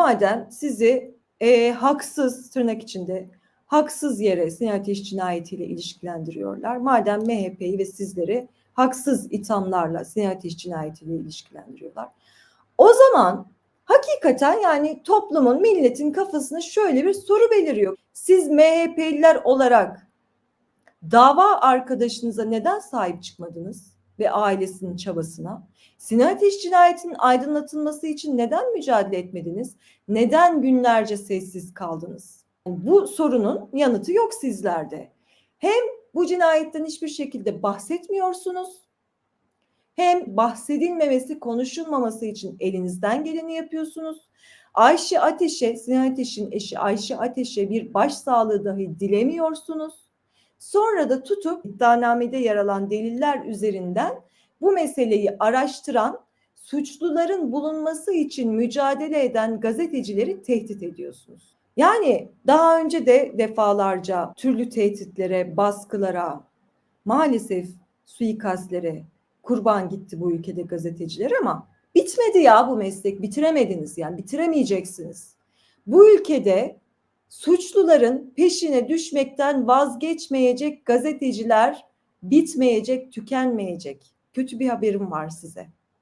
madem sizi e, haksız tırnak içinde haksız yere Sinan Ateş cinayetiyle ilişkilendiriyorlar. Madem MHP'yi ve sizleri haksız ithamlarla Sinan Ateş cinayetiyle ilişkilendiriyorlar. O zaman hakikaten yani toplumun, milletin kafasına şöyle bir soru beliriyor. Siz MHP'liler olarak dava arkadaşınıza neden sahip çıkmadınız ve ailesinin çabasına? Sinan Ateş cinayetinin aydınlatılması için neden mücadele etmediniz? Neden günlerce sessiz kaldınız? Bu sorunun yanıtı yok sizlerde. Hem bu cinayetten hiçbir şekilde bahsetmiyorsunuz. Hem bahsedilmemesi, konuşulmaması için elinizden geleni yapıyorsunuz. Ayşe Ateş'e, Sinan Ateş'in eşi Ayşe Ateş'e bir başsağlığı dahi dilemiyorsunuz. Sonra da tutup iddianamede yer alan deliller üzerinden bu meseleyi araştıran, suçluların bulunması için mücadele eden gazetecileri tehdit ediyorsunuz. Yani daha önce de defalarca türlü tehditlere, baskılara, maalesef suikastlere kurban gitti bu ülkede gazeteciler ama bitmedi ya bu meslek, bitiremediniz yani bitiremeyeceksiniz. Bu ülkede suçluların peşine düşmekten vazgeçmeyecek gazeteciler bitmeyecek, tükenmeyecek. Kötü bir haberim var size.